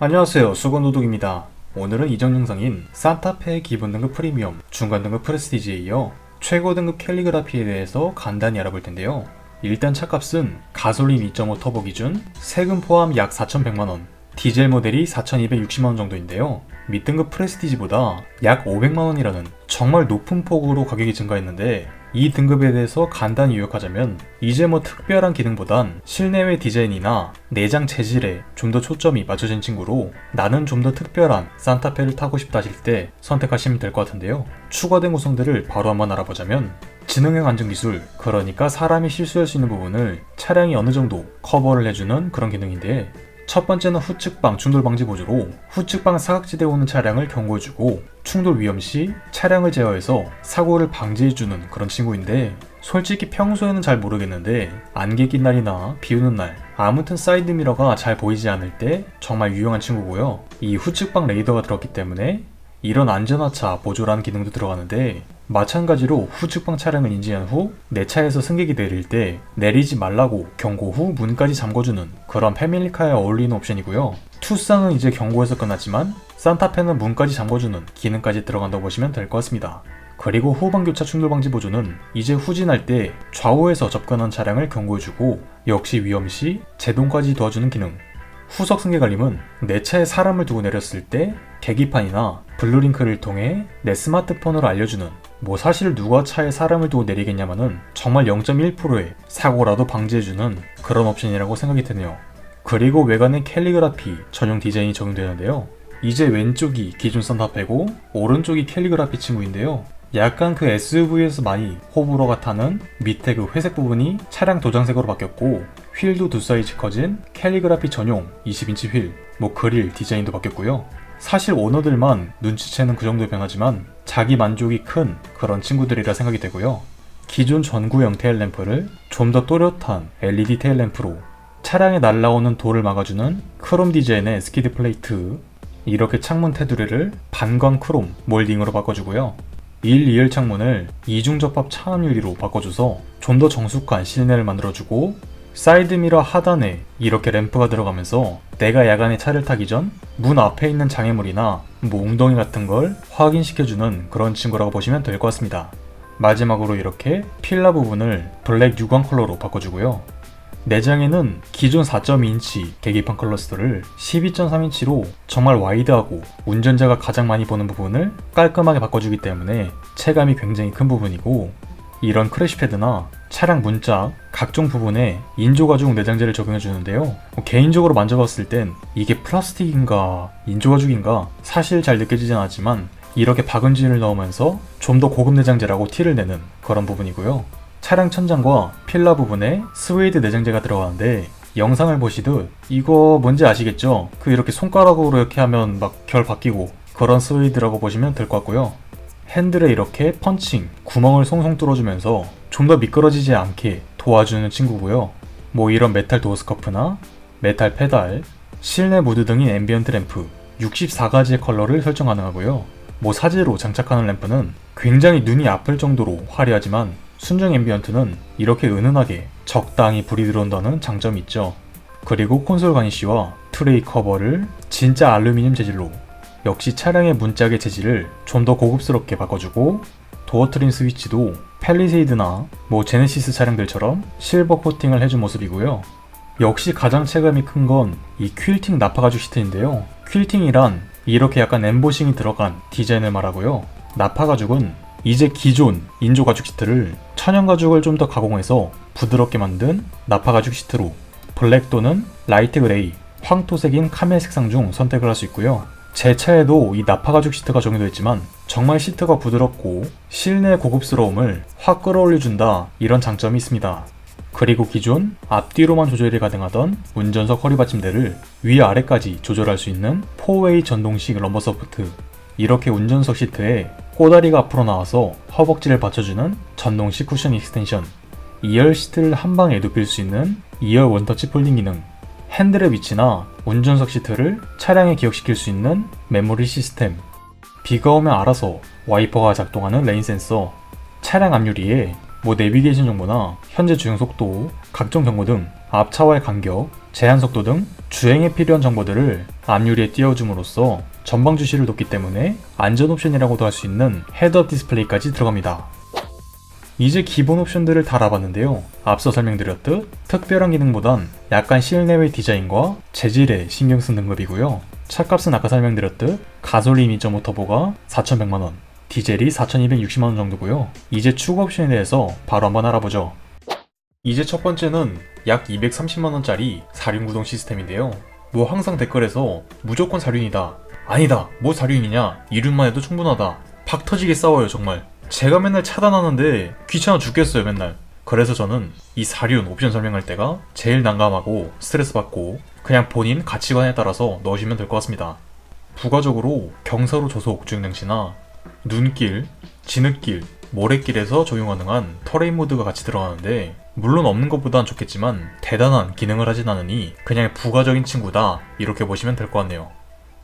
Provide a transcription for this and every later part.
안녕하세요. 수건도둑입니다. 오늘은 이전 영상인 산타페 기본 등급 프리미엄, 중간 등급 프레스티지에 이어 최고 등급 캘리그라피에 대해서 간단히 알아볼 텐데요. 일단 차값은 가솔린 2.5 터보 기준 세금 포함 약 4,100만원 디젤 모델이 4,260만원 정도인데요. 밑등급 프레스티지보다 약 500만원이라는 정말 높은 폭으로 가격이 증가했는데 이 등급에 대해서 간단히 요약하자면 이제 뭐 특별한 기능보단 실내외 디자인이나 내장 재질에 좀 더 초점이 맞춰진 친구로 나는 좀 더 특별한 산타페를 타고 싶다 하실 때 선택하시면 될 것 같은데요. 추가된 구성들을 바로 한번 알아보자면 지능형 안전기술, 그러니까 사람이 실수할 수 있는 부분을 차량이 어느 정도 커버를 해주는 그런 기능인데 첫 번째는 후측방 충돌 방지 보조로 후측방 사각지대에 오는 차량을 경고해주고 충돌 위험 시 차량을 제어해서 사고를 방지해주는 그런 친구인데 솔직히 평소에는 잘 모르겠는데 안개 낀 날이나 비 오는 날 아무튼 사이드 미러가 잘 보이지 않을 때 정말 유용한 친구고요. 이 후측방 레이더가 들었기 때문에 이런 안전하차 보조라는 기능도 들어가는데 마찬가지로 후측방 차량을 인지한 후 내 차에서 승객이 내릴 때 내리지 말라고 경고 후 문까지 잠궈주는 그런 패밀리카에 어울리는 옵션이고요. 투쌍은 이제 경고에서 끝났지만 산타페는 문까지 잠궈주는 기능까지 들어간다고 보시면 될 것 같습니다. 그리고 후방 교차 충돌 방지 보조는 이제 후진할 때 좌우에서 접근한 차량을 경고해주고 역시 위험 시 제동까지 도와주는 기능. 후석 승객 알림은 내 차에 사람을 두고 내렸을 때 계기판이나 블루링크를 통해 내 스마트폰으로 알려주는 뭐 사실 누가 차에 사람을 두고 내리겠냐마는 정말 0.1%의 사고라도 방지해주는 그런 옵션이라고 생각이 드네요. 그리고 외관엔 캘리그라피 전용 디자인이 적용되는데요. 이제 왼쪽이 기존 산타페고 오른쪽이 캘리그라피 친구인데요. 약간 그 SUV에서 많이 호불호가 타는 밑에 그 회색 부분이 차량 도장색으로 바뀌었고 휠도 두 사이즈 커진 캘리그라피 전용 20인치 휠, 뭐 그릴 디자인도 바뀌었고요. 사실 오너들만 눈치채는 그 정도의 변화지만 자기 만족이 큰 그런 친구들이라 생각이 되고요. 기존 전구형 테일램프를 좀 더 또렷한 LED 테일램프로 차량에 날라오는 돌을 막아주는 크롬 디자인의 스키드 플레이트 이렇게 창문 테두리를 반광 크롬 몰딩으로 바꿔주고요. 1, 2열 창문을 이중접합 차암 유리로 바꿔줘서 좀 더 정숙한 실내를 만들어주고 사이드미러 하단에 이렇게 램프가 들어가면서 내가 야간에 차를 타기 전 문 앞에 있는 장애물이나 뭐 웅덩이 같은 걸 확인시켜주는 그런 친구라고 보시면 될 것 같습니다. 마지막으로 이렇게 필라 부분을 블랙 유광 컬러로 바꿔주고요. 내장에는 기존 4.2인치 계기판 클러스터를 12.3인치로 정말 와이드하고 운전자가 가장 많이 보는 부분을 깔끔하게 바꿔주기 때문에 체감이 굉장히 큰 부분이고 이런 크래시패드나 차량 문짝 각종 부분에 인조가죽 내장재를 적용해 주는데요. 뭐 개인적으로 만져봤을 땐 이게 플라스틱인가 인조가죽인가 사실 잘 느껴지진 않았지만 이렇게 박은진을 넣으면서 좀 더 고급 내장재라고 티를 내는 그런 부분이고요. 차량 천장과 필라 부분에 스웨이드 내장재가 들어가는데 영상을 보시듯 이거 뭔지 아시겠죠? 그 이렇게 손가락으로 이렇게 하면 막 결 바뀌고 그런 스웨이드라고 보시면 될 것 같고요. 핸들에 이렇게 펀칭, 구멍을 송송 뚫어주면서 좀 더 미끄러지지 않게 도와주는 친구고요. 뭐 이런 메탈 도어스커프나 메탈 페달, 실내 무드 등인 앰비언트 램프 64가지의 컬러를 설정 가능하고요. 뭐 사제로 장착하는 램프는 굉장히 눈이 아플 정도로 화려하지만 순정 앰비언트는 이렇게 은은하게 적당히 불이 들어온다는 장점이 있죠. 그리고 콘솔 가니쉬와 트레이 커버를 진짜 알루미늄 재질로 역시 차량의 문짝의 재질을 좀 더 고급스럽게 바꿔주고 도어 트림 스위치도 팰리세이드나 뭐 제네시스 차량들처럼 실버 코팅을 해준 모습이고요. 역시 가장 체감이 큰 건 이 퀼팅 나파 가죽 시트인데요. 퀼팅이란 이렇게 약간 엠보싱이 들어간 디자인을 말하고요. 나파 가죽은 이제 기존 인조 가죽 시트를 천연 가죽을 좀 더 가공해서 부드럽게 만든 나파 가죽 시트로 블랙 또는 라이트 그레이, 황토색인 카멜 색상 중 선택을 할 수 있고요. 제 차에도 이 나파 가죽 시트가 적용되어 있지만 정말 시트가 부드럽고 실내 고급스러움을 확 끌어올려준다 이런 장점이 있습니다. 그리고 기존 앞뒤로만 조절이 가능하던 운전석 허리 받침대를 위아래까지 조절할 수 있는 4웨이 전동식 럼버 서포트. 이렇게 운전석 시트에 꼬다리가 앞으로 나와서 허벅지를 받쳐주는 전동식 쿠션 익스텐션. 2열 시트를 한 방에 눕힐 수 있는 2열 원터치 폴딩 기능 핸들의 위치나 운전석 시트를 차량에 기억시킬 수 있는 메모리 시스템 비가 오면 알아서 와이퍼가 작동하는 레인 센서 차량 앞유리에 뭐 내비게이션 정보나 현재 주행 속도, 각종 경고 등 앞차와의 간격, 제한 속도 등 주행에 필요한 정보들을 앞유리에 띄워줌으로써 전방 주시를 돕기 때문에 안전 옵션이라고도 할 수 있는 헤드업 디스플레이까지 들어갑니다. 이제 기본 옵션들을 다 알아봤는데요. 앞서 설명드렸듯 특별한 기능보단 약간 실내외 디자인과 재질에 신경 쓴 등급이고요. 차값은 아까 설명드렸듯 가솔린 2.5 터보가 4,100만원, 디젤이 4,260만원 정도고요. 이제 추가 옵션에 대해서 바로 한번 알아보죠. 이제 첫 번째는 약 230만원짜리 사륜 구동 시스템인데요. 뭐 항상 댓글에서 무조건 사륜이다. 아니다. 뭐 사륜이냐. 이륜만 해도 충분하다. 팍 터지게 싸워요 정말. 제가 맨날 차단하는데 귀찮아 죽겠어요 맨날. 그래서 저는 이 사륜 옵션 설명할 때가 제일 난감하고 스트레스 받고 그냥 본인 가치관에 따라서 넣으시면 될 것 같습니다. 부가적으로 경사로 조속 주행 장치나 눈길, 진흙길, 모래길에서 적용 가능한 터레인 모드가 같이 들어가는데 물론 없는 것보단 좋겠지만 대단한 기능을 하진 않으니 그냥 부가적인 친구다 이렇게 보시면 될 것 같네요.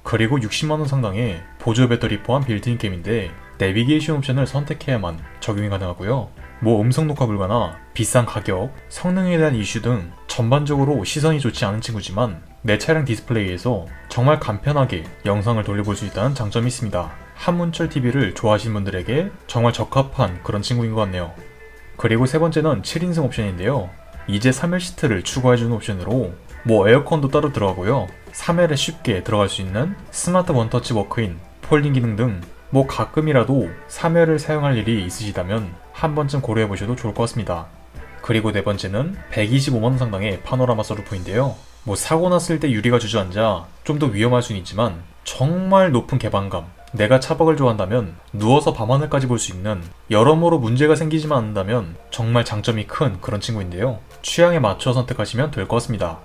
그리고 60만원 상당의 보조 배터리 포함 빌트인 캠인데 내비게이션 옵션을 선택해야만 적용이 가능하고요. 뭐 음성 녹화 불가나 비싼 가격, 성능에 대한 이슈 등 전반적으로 시선이 좋지 않은 친구지만 내 차량 디스플레이에서 정말 간편하게 영상을 돌려볼 수 있다는 장점이 있습니다. 한문철 TV를 좋아하시는 분들에게 정말 적합한 그런 친구인 것 같네요. 그리고 세 번째는 7인승 옵션인데요. 이제 3열 시트를 추가해주는 옵션으로 뭐 에어컨도 따로 들어가고요. 3열에 쉽게 들어갈 수 있는 스마트 원터치 워크인, 폴딩 기능 등 뭐 가끔이라도 3열을 사용할 일이 있으시다면 한 번쯤 고려해 보셔도 좋을 것 같습니다. 그리고 네 번째는 125만원 상당의 파노라마 서루프인데요. 뭐 사고 났을 때 유리가 주저앉아 좀 더 위험할 수는 있지만 정말 높은 개방감, 내가 차박을 좋아한다면 누워서 밤하늘까지 볼 수 있는 여러모로 문제가 생기지만 않는다면 정말 장점이 큰 그런 친구인데요. 취향에 맞춰 선택하시면 될 것 같습니다.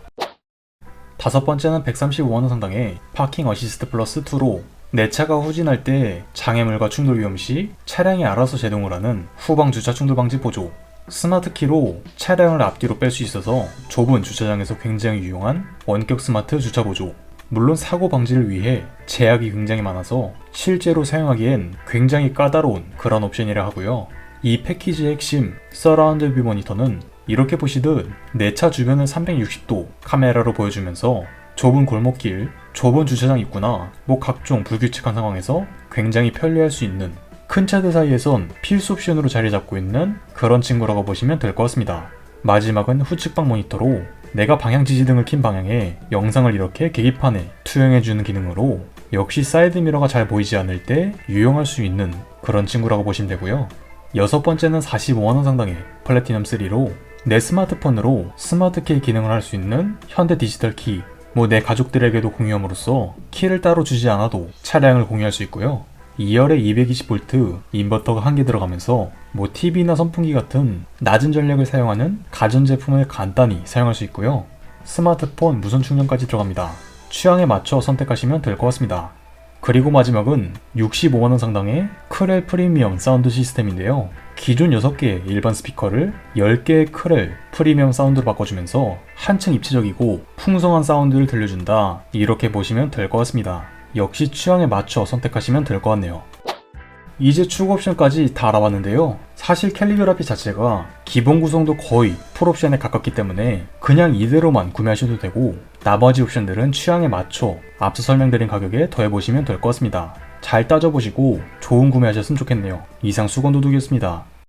다섯 번째는 135만원 상당의 파킹 어시스트 플러스 2로 내 차가 후진할 때 장애물과 충돌 위험 시 차량이 알아서 제동을 하는 후방 주차 충돌 방지 보조 스마트 키로 차량을 앞뒤로 뺄 수 있어서 좁은 주차장에서 굉장히 유용한 원격 스마트 주차 보조 물론 사고 방지를 위해 제약이 굉장히 많아서 실제로 사용하기엔 굉장히 까다로운 그런 옵션이라 하고요. 이 패키지의 핵심 서라운드 뷰 모니터는 이렇게 보시듯 내 차 주변을 360도 카메라로 보여주면서 좁은 골목길, 좁은 주차장 입구나 뭐 각종 불규칙한 상황에서 굉장히 편리할 수 있는 큰 차들 사이에선 필수 옵션으로 자리 잡고 있는 그런 친구라고 보시면 될 것 같습니다. 마지막은 후측방 모니터로 내가 방향 지시 등을 킨 방향에 영상을 이렇게 계기판에 투영해주는 기능으로 역시 사이드 미러가 잘 보이지 않을 때 유용할 수 있는 그런 친구라고 보시면 되고요. 여섯 번째는 45만원 상당의 플래티넘 3로 내 스마트폰으로 스마트 키 기능을 할 수 있는 현대 디지털 키, 뭐 내 가족들에게도 공유함으로써 키를 따로 주지 않아도 차량을 공유할 수 있고요. 2열에 220V 인버터가 한 개 들어가면서 뭐 TV나 선풍기 같은 낮은 전력을 사용하는 가전제품을 간단히 사용할 수 있고요. 스마트폰 무선 충전까지 들어갑니다. 취향에 맞춰 선택하시면 될 것 같습니다. 그리고 마지막은 65만원 상당의 크렐 프리미엄 사운드 시스템인데요. 기존 6개의 일반 스피커를 10개의 크렐 프리미엄 사운드로 바꿔주면서 한층 입체적이고 풍성한 사운드를 들려준다. 이렇게 보시면 될 것 같습니다. 역시 취향에 맞춰 선택하시면 될 것 같네요. 이제 추가 옵션까지 다 알아봤는데요. 사실 캘리그라피 자체가 기본 구성도 거의 풀 옵션에 가깝기 때문에 그냥 이대로만 구매하셔도 되고 나머지 옵션들은 취향에 맞춰 앞서 설명드린 가격에 더해보시면 될 것 같습니다. 잘 따져보시고 좋은 구매하셨으면 좋겠네요. 이상 수건 도둑이었습니다.